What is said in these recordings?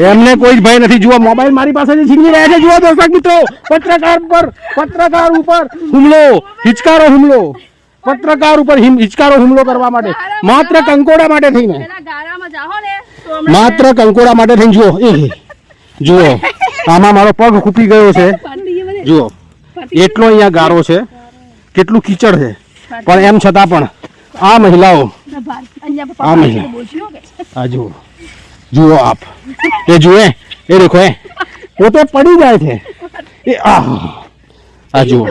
એમને કોઈ ભય નથી. જુઓ મોબાઈલ મારી પાસેથી છીનવી રહ્યા છે. જુઓ, દર્શક મિત્રો, પત્રકાર પર પત્રકાર ઉપર હુમલો, હિચકારો હુમલો. પત્રકાર ઉપર હિચકારો હુમલો કરવા માટે. માત્ર કંકોડા માટે થઈને. માત્ર કંકોડા માટે થઈને, જુઓ, એ, જુઓ. આમાં મારો પગ ખૂપી ગયો છે. જુઓ, એટલો અહીંયા ગારો છે. કેટલું કીચડ છે. પણ એમ છતાં પણ આ મહિલાઓ, આ મહિલા. આ જુઓ. જુઓ આપ. એ જુએ એ દેખો એ પોતે પડી જાય છે. એ આ. આ જુઓ.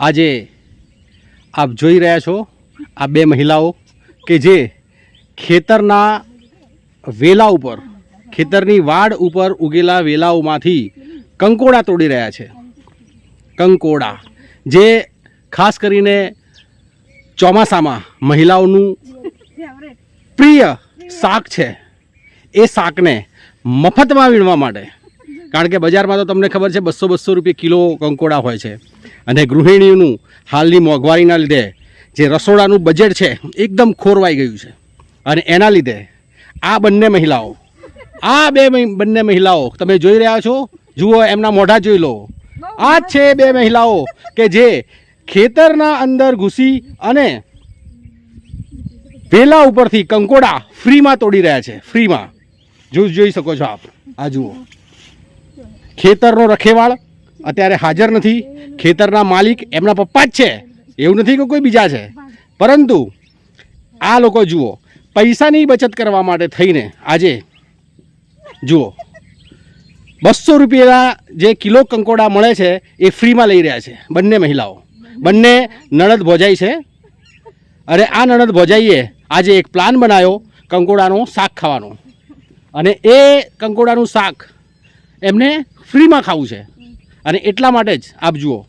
આજે આપ જોઈ રહ્યા છો આ બે મહિલાઓ કે જે ખેતરના વેલા ઉપર, ખેતરની વાડ ઉપર ઉગેલા વેલાઓમાંથી કંકોડા તોડી રહ્યા છે. કંકોડા. જે ખાસ કરીને ચોમાસામાં મહિલાઓનું પ્રિય શાક છે. એ શાકને મફતમાં વીણવા માટે. કારણ કે બજારમાં તો તમને ખબર છે, બસો બસો રૂપિયા કિલો કંકોડા હોય છે. અને ગૃહિણીઓનું હાલની મોંઘવારીના લીધે જે રસોડાનું બજેટ છે, એકદમ ખોરવાઈ ગયું છે. અને એના લીધે આ બંને મહિલાઓ, આ બે બંને મહિલાઓ, તમે જોઈ રહ્યા છો? જુઓ, એમના મોઢા જોઈ લો. આ છે બે મહિલાઓ કે જે ખેતરના અંદર ઘૂસી અને વેલા ઉપરથી કંકોડા ફ્રીમાં તોડી રહ્યા છે. ફ્રીમાં. જો જોઈ શકો છો આપ. આ જુઓ. ખેતરનો રખેવાળ અત્યારે હાજર નથી. ખેતરના માલિક એમના પપ્પા જ છે. એવું નથી કે કોઈ બીજા છે. પરંતુ આ લોકો જુઓ, પૈસાની બચત કરવા માટે થઈને આજે જુઓ, બસો રૂપિયાના જે કિલો કંકોડા મળે છે એ ફ્રીમાં લઈ રહ્યા છે બંને મહિલાઓ. બંને નણદ ભોજાઈ છે. અને આ નણદ ભોજાઈએ આજે એક પ્લાન બનાવ્યો કંકોડાનું શાક ખાવાનું. અને એ કંકોડાનું શાક એમને ફ્રીમાં ખાવું છે. અને એટલા માટે જ આપ જુઓ.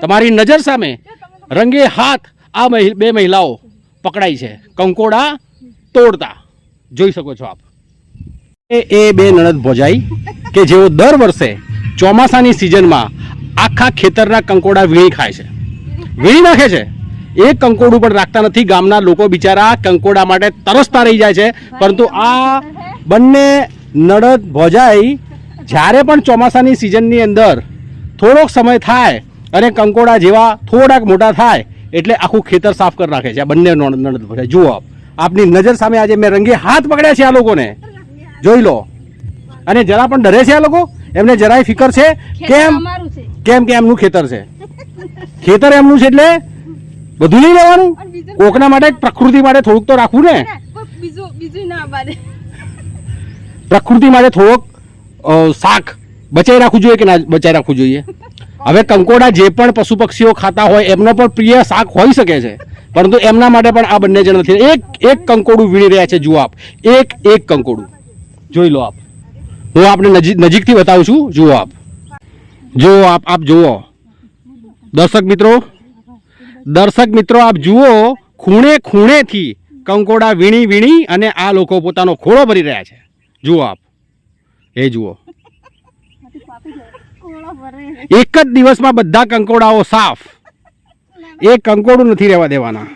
તમારી નજર સામે રંગે હાથ આ બે મહિલાઓ પકડાઈ છે. કંકોડા તોડતા. જોઈ શકો છો આપ. એ બે નણદ ભોજાઈ કે જેઓ દર વર્ષે ચોમાસાની સિઝનમાં આખા ખેતરના કંકોડા વીણી ખાય છે. વીણી નાખે છે. એક કંકોડું પણ રાખતા નથી ગામના લોકો બિચારા કંકોડા માટે તરસતા રહી જાય છે. પરંતુ આ બંને નડદ ભોજાઈ જ્યારે પણ ચોમાસાની સિઝનની અંદર થોડોક સમય થાય અને કંકોડા જેવા થોડાક મોટા થાય એટલે આખું ખેતર સાફ કરી નાખે છે. આ બંને નડદ ભોજાઈ. જુઓ આપ. આપની નજર સામે આજે મેં રંગે હાથ પકડ્યા છે આ લોકોને. જોઈ લો. અને જરા પણ ડરે છે આ લોકો? એમને જરાય ફિકર છે? કેમ? કેમ કે એમનું ખેતર છે? ખેતર એમનું છે એટલે બધું નહીં લેવાનું? કોકના માટે પ્રકૃતિ માટે થોડુંક તો રાખવું ને? પ્રકૃતિ માટે થોડોક શાક બચાવી રાખવું જોઈએ કે ના બચાવી રાખવું જોઈએ? હવે કંકોડા જે પણ પશુ પક્ષીઓ ખાતા હોય એમનો પણ પ્રિય શાક હોઈ શકે છે. પરંતુ એમના માટે પણ આ બંને જણ નથી. એક એક કંકોડું વીણી રહ્યા છે જુઓ આપ. એક એક કંકોડું. જોઈ લો આપ. હું આપને નજીક નજીકથી બતાવું છું. જુઓ આપ. જુઓ આપ આપ જુઓ. દર્શક મિત્રો દર્શક મિત્રો, આપ જુઓ, ખૂણે ખૂણેથી કંકોડા વીણી વીણી અને આ લોકો પોતાનો ખોળો ભરી રહ્યા છે. જુઓ આપ. એ જુઓ. એક જ દિવસમાં બધા કંકોડાઓ સાફ. એ કંકોડું નથી રહેવા દેવાના.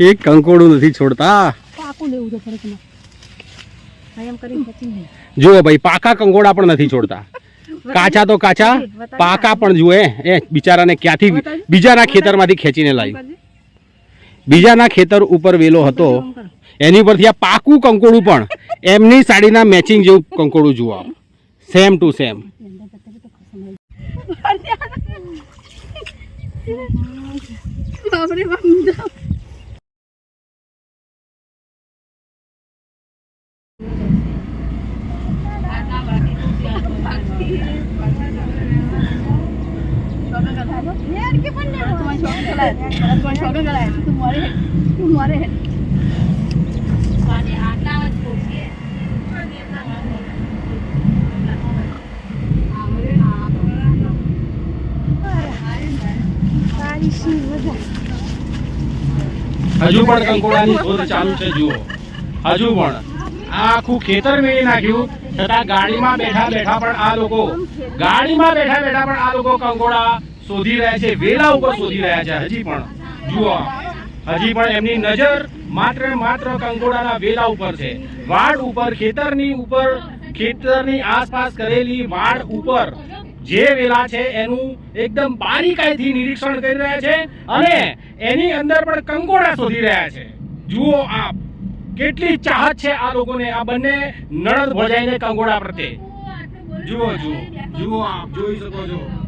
એક કંકોડું નથી છોડતા. જુઓ ભાઈ પાકા કંકોડા પણ નથી છોડતા. કાચા તો કાચા પાકા પણ જુએ એ બિચારાને ક્યાંથી બીજાના ખેતરમાંથી ખેંચીને લાવ્યું બીજાના ખેતર ઉપર વેલો હતો એની પરથી આ પાકું કંકોડું પણ એમની સાડીના મેચિંગ જેવું કંકોડું જુઓ સેમ ટુ સેમ બાપરે બાપ ઊંધા. યાર કે પણ ને તમારી છોકરી ગલાય તમારી છોકરી ગલાય તું મરે હે તું મરે હે હજુ પણ કંકોડાની શોધ ચાલુ છે, જુઓ. હજુ પણ. આખું ખેતર મેળી નાખ્યું, છતાં ગાડીમાં બેઠા બેઠા પણ આ લોકો, ગાડીમાં બેઠા બેઠા પણ આ લોકો કંકોડા શોધી રહ્યા છે, વેલા ઉપર શોધી રહ્યા છે, હજી પણ. જુઓ, હજી પણ એમની નજર માત્ર માત્ર કંકોડાના વેલા ઉપર છે. વાડ ઉપર, ખેતરની ઉપર, ખેતરની આસપાસ કરેલી વાડ ઉપર જે વેલા છે, એનું એકદમ બારીકાઈથી નિરીક્ષણ કરી રહ્યા છે અને એની અંદર પણ કંકોડા શોધી રહ્યા છે. જુઓ આપ, કેટલી ચાહત છે આ લોકોને, આ બંને નણંદ ભજાઈને કંકોડા પ્રત્યે. જુઓ જુઓ જુઓ આપ, જોઈ શકો છો.